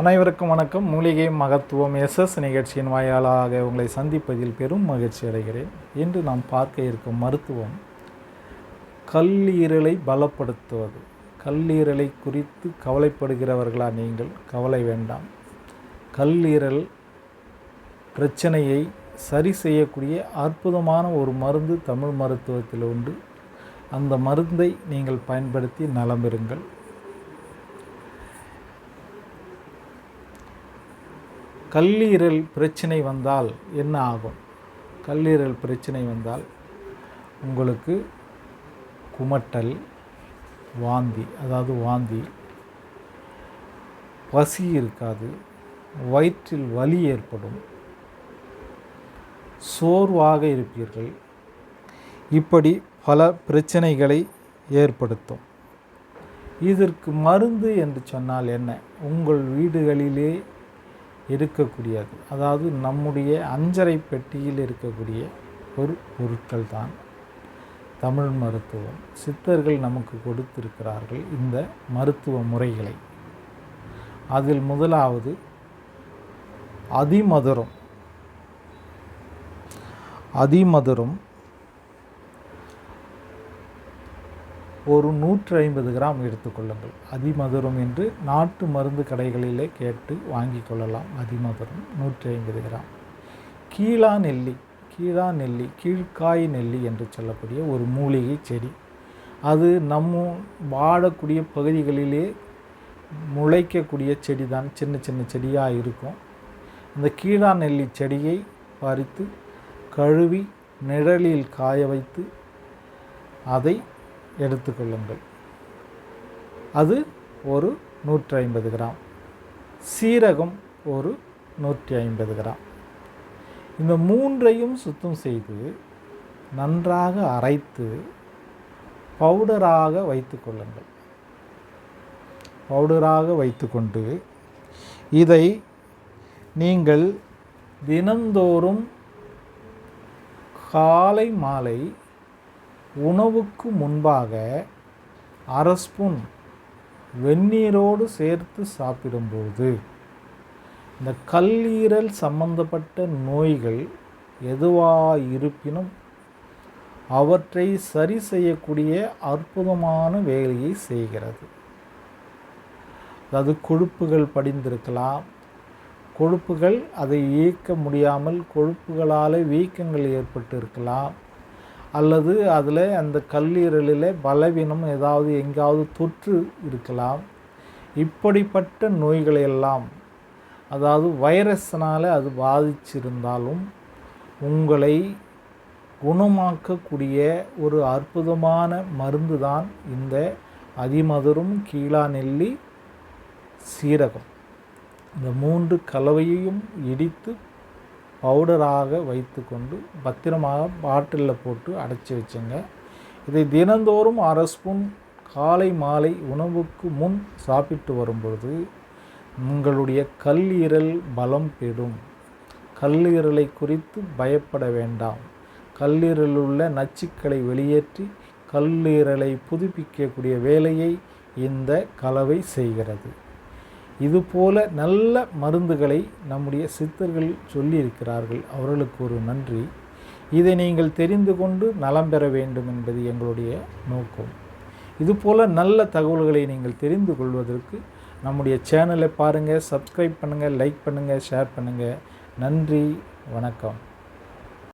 அனைவருக்கும் வணக்கம். மூலிகை மகத்துவம் எஸ்எஸ் நிகழ்ச்சியின் வாயிலாக உங்களை சந்திப்பதில் பெரும் மகிழ்ச்சி அடைகிறேன். இன்று நாம் பார்க்க இருக்கும் மருத்துவம் கல்லீரலை பலப்படுத்துவது. கல்லீரலை குறித்து கவலைப்படுகிறவர்களா நீங்கள்? கவலை வேண்டாம். கல்லீரல் பிரச்சனையை சரி செய்யக்கூடிய அற்புதமான ஒரு மருந்து தமிழ் மருத்துவத்தில் உண்டு. அந்த மருந்தை நீங்கள் பயன்படுத்தி நலம் பெறுங்கள் கல்லீரல் பிரச்சனை வந்தால் என்ன ஆகும்? கல்லீரல் பிரச்சனை வந்தால் உங்களுக்கு குமட்டல் வாந்தி அதாவது வாந்தி. பசி இருக்காது வயிற்றில் வலி ஏற்படும். சோர்வாக இருப்பீர்கள். இப்படி பல பிரச்சனைகளை ஏற்படுத்தும். இதற்கு மருந்து என்று சொன்னால் என்ன? உங்கள் வீடுகளிலே இருக்கக்கூடியது. அதாவது நம்முடைய அஞ்சரை பெட்டியில் இருக்கக்கூடிய ஒரு பொருட்கள் தான் தமிழ் மருத்துவம். சித்தர்கள் நமக்கு கொடுத்திருக்கிறார்கள் இந்த மருத்துவ முறைகளை. அதில் முதலாவது அதிமதுரம். அதிமதுரம் ஒரு நூற்றி ஐம்பது கிராம் எடுத்துக்கொள்ளுங்கள் அதிமதுரம் என்று நாட்டு மருந்து கடைகளிலே கேட்டு வாங்கி கொள்ளலாம். அதிமதுரம் நூற்றி ஐம்பது கிராம். கீழா நெல்லி கீழா நெல்லி கீழ்காய் நெல்லி என்று சொல்லக்கூடிய ஒரு மூலிகை செடி. அது நம்ம வாழக்கூடிய பகுதிகளிலே முளைக்கக்கூடிய செடி தான் சின்ன சின்ன செடியாக இருக்கும். அந்த கீழா நெல்லி செடியை பறித்து கழுவி நிழலில் காய வைத்து அதை எடுத்துக்கொள்ளுங்கள். அது ஒரு நூற்றி ஐம்பது கிராம். சீரகம் ஒரு நூற்றி ஐம்பது கிராம். இந்த மூன்றையும் சுத்தம் செய்து நன்றாக அரைத்து பவுடராக வைத்து கொள்ளுங்கள். பவுடராக வைத்துக்கொண்டு இதை நீங்கள் தினந்தோறும் காலை மாலை உணவுக்கு முன்பாக அரை ஸ்பூன் வெந்நீரோடு சேர்த்து சாப்பிடும்போது இந்த கல்லீரல் சம்பந்தப்பட்ட நோய்கள் எதுவாக இருப்பினும் அவற்றை சரி செய்யக்கூடிய அற்புதமான வேலையை செய்கிறது. அதாவது கொழுப்புகள் படிந்திருக்கலாம். கொழுப்புகள் அதை இயக்க முடியாமல் கொழுப்புகளால் வீக்கங்கள் ஏற்பட்டு இருக்கலாம் அல்லது அதில் அந்த கல்லீரலில் பலவீனம் ஏதாவது எங்காவது தொற்று இருக்கலாம். இப்படிப்பட்ட நோய்களையெல்லாம் அதாவது வைரஸ்னால் அது பாதிச்சிருந்தாலும் உங்களை குணமாக்கக்கூடிய ஒரு அற்புதமான மருந்து தான் இந்த அதிமதுரும் கீழா நெல்லி சீரகம். இந்த மூன்று கலவையையும் இடித்து பவுடராக வைத்து கொண்டு பத்திரமாக பாட்டிலில் போட்டு அடைச்சி வச்சுங்க. இதை தினந்தோறும் அரை ஸ்பூன் காலை மாலை உணவுக்கு முன் சாப்பிட்டு வரும்பொழுது உங்களுடைய கல்லீரல் பலம் பெறும். கல்லீரலை குறித்து பயப்பட வேண்டாம். கல்லீரலில் உள்ள நச்சுக்களை வெளியேற்றி கல்லீரலை புதுப்பிக்கக்கூடிய வேலையை இந்த கலவை செய்கிறது. இதுபோல நல்ல மருந்துகளை நம்முடைய சித்தர்கள் சொல்லியிருக்கிறார்கள். அவர்களுக்கு ஒரு நன்றி. இதை நீங்கள் தெரிந்து கொண்டு நலம் பெற வேண்டும் என்பது எங்களுடைய நோக்கம். இதுபோல் நல்ல தகவல்களை நீங்கள் தெரிந்து கொள்வதற்கு நம்முடைய சேனலை பாருங்கள் சப்ஸ்கிரைப் பண்ணுங்கள் லைக் பண்ணுங்கள் ஷேர் பண்ணுங்கள் நன்றி வணக்கம்.